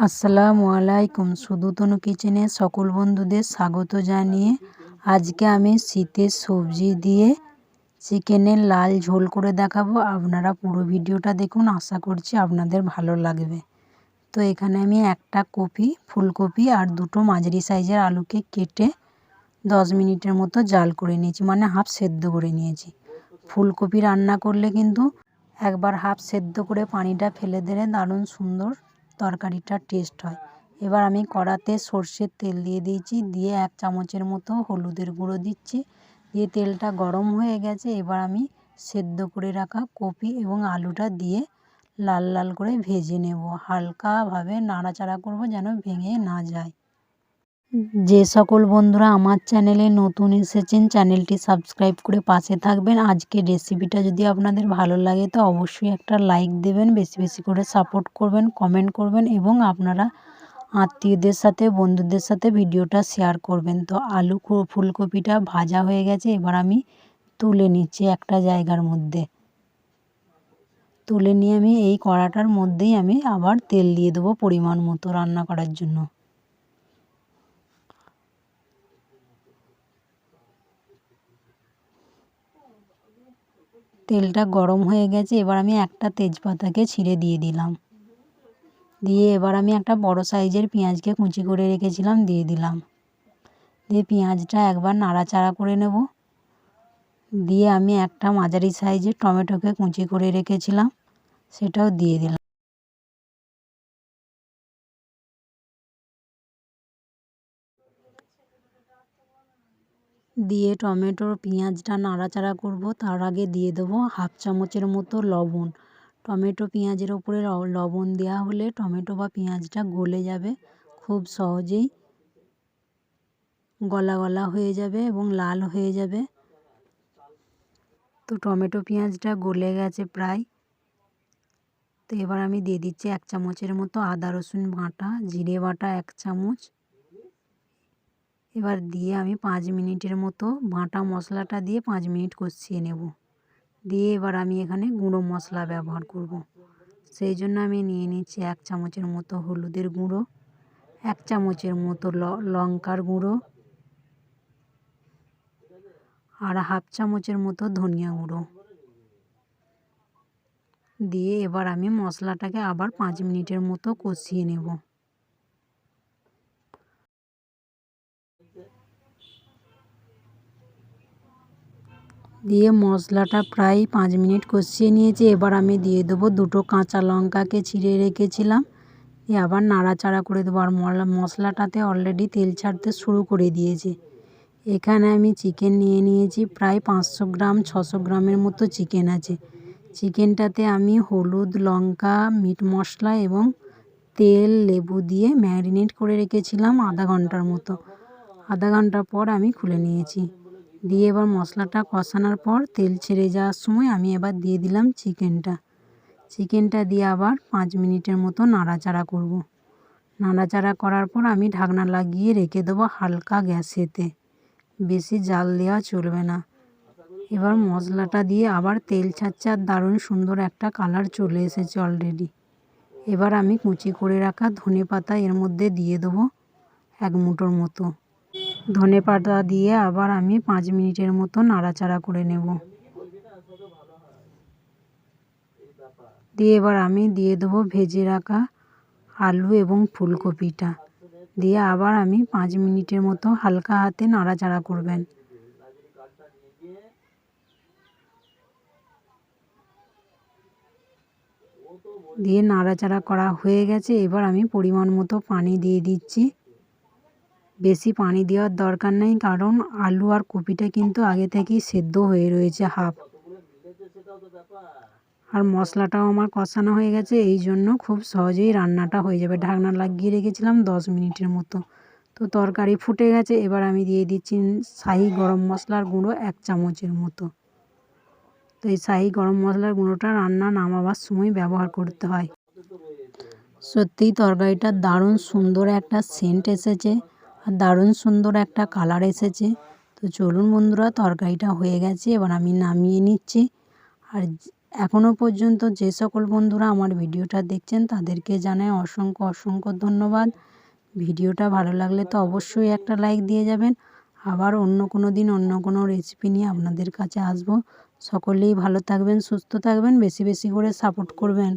আসসালামু আলাইকুম। শুধু তনু কিচেনে সকল বন্ধুদের স্বাগত জানিয়ে আজকে আমি শীতের সবজি দিয়ে চিকেনের লাল ঝোল করে দেখাবো। আপনারা পুরো ভিডিওটা দেখুন, আশা করছি আপনাদের ভালো লাগবে। তো এখানে আমি একটা কপি, ফুলকপি আর দুটো মাঝারি সাইজের আলুকে কেটে দশ মিনিটের মতো জাল করে নিয়েছি মানে হাফ সেদ্ধ করে নিয়েছি। ফুলকপি রান্না করলে কিন্তু একবার হাফ সেদ্ধ করে পানিটা ফেলে দিলে দারুণ সুন্দর তরকারিটার টেস্ট হয়। এবার আমি কড়াতে সর্ষের তেল দিয়ে দিয়েছি, দিয়ে এক চামচের মতো হলুদের গুঁড়ো দিচ্ছি। দিয়ে তেলটা গরম হয়ে গেছে, এবার আমি সেদ্ধ করে রাখা কপি এবং আলুটা দিয়ে লাল লাল করে ভেজে নেব। হালকাভাবে নাড়াচাড়া করব যেন ভেঙে না যায়। যে সকল বন্ধুরা আমার চ্যানেলে নতুন এসেছেন, চ্যানেলটি সাবস্ক্রাইব করে পাশে থাকবেন। আজকে রেসিপিটা যদি আপনাদের ভালো লাগে, তো অবশ্যই একটা লাইক দেবেন, বেশি বেশি করে সাপোর্ট করবেন, কমেন্ট করবেন এবং আপনারা আত্মীয়দের সাথে, বন্ধুদের সাথে ভিডিওটা শেয়ার করবেন। তো আলু ফুলকপিটা ভাজা হয়ে গেছে, এবার আমি তুলে নিচ্ছি একটা জায়গার মধ্যে। তুলে নিয়ে আমি এই কড়াটার মধ্যেই আমি আবার তেল দিয়ে দেবো পরিমাণ মতো রান্না করার জন্য। তেলটা গরম হয়ে গেছে, এবার আমি একটা তেজপাতাকে ছিঁড়ে দিয়ে দিলাম। দিয়ে এবার আমি একটা বড় সাইজের পেঁয়াজকে কুচি করে রেখেছিলাম, দিয়ে দিলাম। দিয়ে পেঁয়াজটা একবার নাড়াচাড়া করে নেব। দিয়ে আমি একটা মাঝারি সাইজের টমেটোকে কুচি করে রেখেছিলাম, সেটাও দিয়ে দিলাম। দিয়ে টমেটোর পেঁয়াজটা নাড়াচাড়া করব। তার আগে দিয়ে দেবো হাফ চামচের মতো লবণ। টমেটো পেঁয়াজের ওপরে লবণ দেওয়া হলে টমেটো বা পেঁয়াজটা গলে যাবে, খুব সহজেই গলা গলা হয়ে যাবে এবং লাল হয়ে যাবে। তো টমেটো পেঁয়াজটা গলে গেছে প্রায়। তো এবার আমি দিয়ে দিচ্ছি এক চামচের মতো আদা রসুন বাটা, জিরে বাটা এক চামচ। এবার দিয়ে আমি পাঁচ মিনিটের মতো বাটা মশলাটা দিয়ে পাঁচ মিনিট কষিয়ে নেব। দিয়ে এবার আমি এখানে গুঁড়ো মশলা ব্যবহার করব। সেই জন্য আমি নিয়ে নিচ্ছি এক চামচের মতো হলুদের গুঁড়ো, এক চামচের মতো লঙ্কার গুঁড়ো আর হাফ চামচের মতো ধনিয়া গুঁড়ো। দিয়ে এবার আমি মশলাটাকে আবার পাঁচ মিনিটের মতো কষিয়ে নেব। দিয়ে মশলাটা প্রায় পাঁচ মিনিট কষিয়ে নিয়েছি। এবার আমি দিয়ে দেবো দুটো কাঁচা লঙ্কাকে ছিঁড়ে রেখেছিলাম। দিয়ে আবার নাড়াচাড়া করে দেবো। আর মশলাটাতে অলরেডি তেল ছাড়তে শুরু করে দিয়েছে। এখানে আমি চিকেন নিয়ে নিয়েছি। প্রায় পাঁচশো গ্রাম, ছশো গ্রামের মতো চিকেন আছে। চিকেনটাতে আমি হলুদ, লঙ্কা মিট মশলা এবং তেল, লেবু দিয়ে ম্যারিনেট করে রেখেছিলাম আধা ঘণ্টার মতো। আধা ঘণ্টা পর আমি খুলে নিয়েছি। দিয়ে এবার মশলাটা কষানোর পর তেল ছেড়ে যাওয়ার সময় আমি এবার দিয়ে দিলাম চিকেনটা। চিকেনটা দিয়ে আবার পাঁচ মিনিটের মতো নাড়াচাড়া করব। নাড়াচাড়া করার পর আমি ঢাকনা লাগিয়ে রেখে দেবো হালকা গ্যাসেতে। বেশি জাল দেওয়া চলবে না। এবার মশলাটা দিয়ে আবার তেল ছাড়ছে আর দারুণ সুন্দর একটা কালার চলে এসেছে অলরেডি এবার আমি কুচি করে রাখা ধনে পাতা এর মধ্যে দিয়ে দেবো এক মুঠোর মতো। ধনে পাতা দিয়ে আবার আমি পাঁচ মিনিটের মতো নাড়াচাড়া করে নেব। দিয়ে এবার আমি দিয়ে দেবো ভেজে রাখা আলু এবং ফুলকপিটা। দিয়ে আবার আমি পাঁচ মিনিটের মতো হালকা হাতে নাড়াচাড়া করবেন। দিয়ে নাড়াচাড়া করা হয়ে গেছে। এবার আমি পরিমাণ মতো পানি দিয়ে দিচ্ছি। বেশি পানি দেওয়ার দরকার নেই, কারণ আলু আর কপিটা কিন্তু আগে থেকেই সেদ্ধ হয়ে রয়েছে হাফ। আর মশলাটাও আমার কষানো হয়ে গেছে, এই জন্য খুব সহজেই রান্নাটা হয়ে যাবে। ঢাকনা লাগিয়ে রেখেছিলাম দশ মিনিটের মতো। তো তরকারি ফুটে গেছে, এবার আমি দিয়ে দিচ্ছি শাহি গরম মশলার গুঁড়ো এক চামচের মতো। তো এই শাহি গরম মশলার গুঁড়োটা রান্না নামাবার সময় ব্যবহার করতে হয়। সত্যিই তরকারিটা দারুণ সুন্দর একটা সেন্ট এসেছে। আর দারুণ সুন্দর একটা কালার এসেছে। তো চলুন বন্ধুরা, তরকারিটা হয়ে গেছে, এবার আমি নামিয়ে নিচ্ছি। আর এখনও পর্যন্ত যে সকল বন্ধুরা আমার ভিডিওটা দেখছেন, তাদেরকে জানাই অসংখ্য অসংখ্য ধন্যবাদ। ভিডিওটা ভালো লাগলে তো অবশ্যই একটা লাইক দিয়ে যাবেন। আবার অন্য কোনো দিন অন্য কোনো রেসিপি নিয়ে আপনাদের কাছে আসব। সকলেই ভালো থাকবেন, সুস্থ থাকবেন, বেশি বেশি করে সাপোর্ট করবেন।